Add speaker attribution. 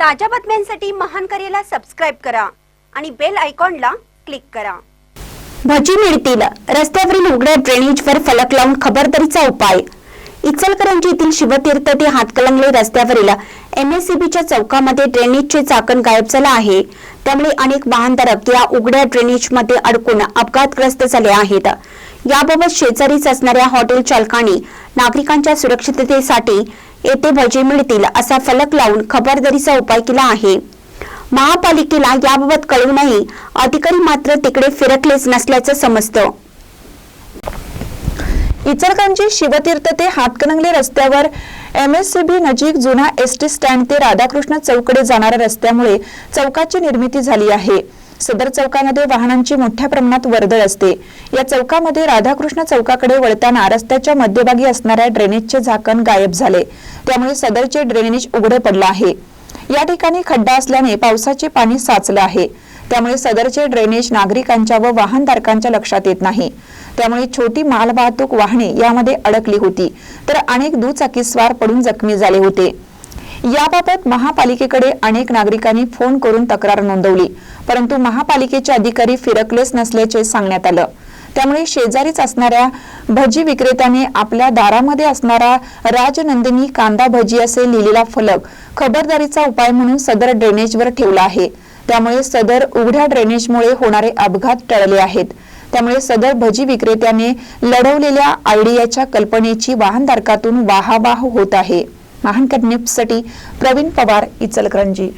Speaker 1: ताज्या बातम्यांसाठी महान करेला सबस्क्राईब करा आणि बेल आयकॉनला क्लिक करा.
Speaker 2: भजी मिळतील. रस्त्यावरील उघड्या ड्रेनेजवर फलक लावून खबरदारीचा उपाय. इचलकरंजी येथील शिवतीर्थ ते हातकलंगले रस्त्यावरील एमएससीबीच्या चौकामध्ये ड्रेनेजचे चाकण गायब झालं आहे. त्यामुळे अनेक वाहनधारक या उघड्या ड्रेनेजमध्ये अडकून अपघातग्रस्त झाले आहेत. याबाबत शेजारीच असणाऱ्या हॉटेल चालकांनी नागरिकांच्या सुरक्षिततेसाठी येथे भजे मिळतील असा फलक लावून खबरदारीचा उपाय केला आहे. महापालिकेला याबाबत कळूनही अधिकारी मात्र तिकडे फिरकलेच नसल्याचं समजतं.
Speaker 3: इचलकरंजी शिवतीर्थ ते हातकणंगले रस्त्यावर एमएससीबी नजीक जुना एसटी स्टँड ते राधाकृष्ण चौकडे जाणाऱ्या रस्त्यामुळे चौकाची निर्मिती झाली आहे. सदर चौकामध्ये वाहनांची मोठ्या प्रमाणात वर्दळ असते. या चौकामध्ये राधाकृष्ण चौकाकडे वळताना रस्त्याच्या मध्यभागी असणाऱ्या ड्रेनेजचे झाकण गायब झाले. त्यामुळे सदरचे ड्रेनेज उघडे पडलं आहे. या ठिकाणी खड्डा असल्याने पावसाचे पाणी साचलं आहे. त्यामुळे सदरचे ड्रेनेज नागरिकांच्या व वाहनधारकांच्या लक्षात येत नाही. त्यामुळे छोटी मालवाहतूक वाहने यामध्ये अडकली होती. तर अनेक दुचाकीस्वार पडून जखमी झाले होते. याबाबत महापालिकेकडे अनेक नागरिकांनी फोन करून तक्रार नोंदवली परंतु महापालिकेचे अधिकारी फिरकलेच नसल्याचे सांगण्यात आलं. त्यामुळे शेजारीच असणाऱ्या भजी विक्रेत्याने आपल्या दारामध्ये असणारा राजनंदिनी कांदा भजी असे लिहिलेला फलक खबरदारीचा उपाय म्हणून सदर ड्रेनेजवर ठेवला आहे. त्यामुळे सदर उघड्या ड्रेनेजमुळे होणारे अपघात टळले आहेत. त्यामुळे सदर भजी विक्रेत्याने लढवलेल्या आयडियाच्या कल्पनेची वाहनधारकातून वाहावाह होत आहे. महान न्यूजसाठी प्रवीण पवार इचलकरंजी.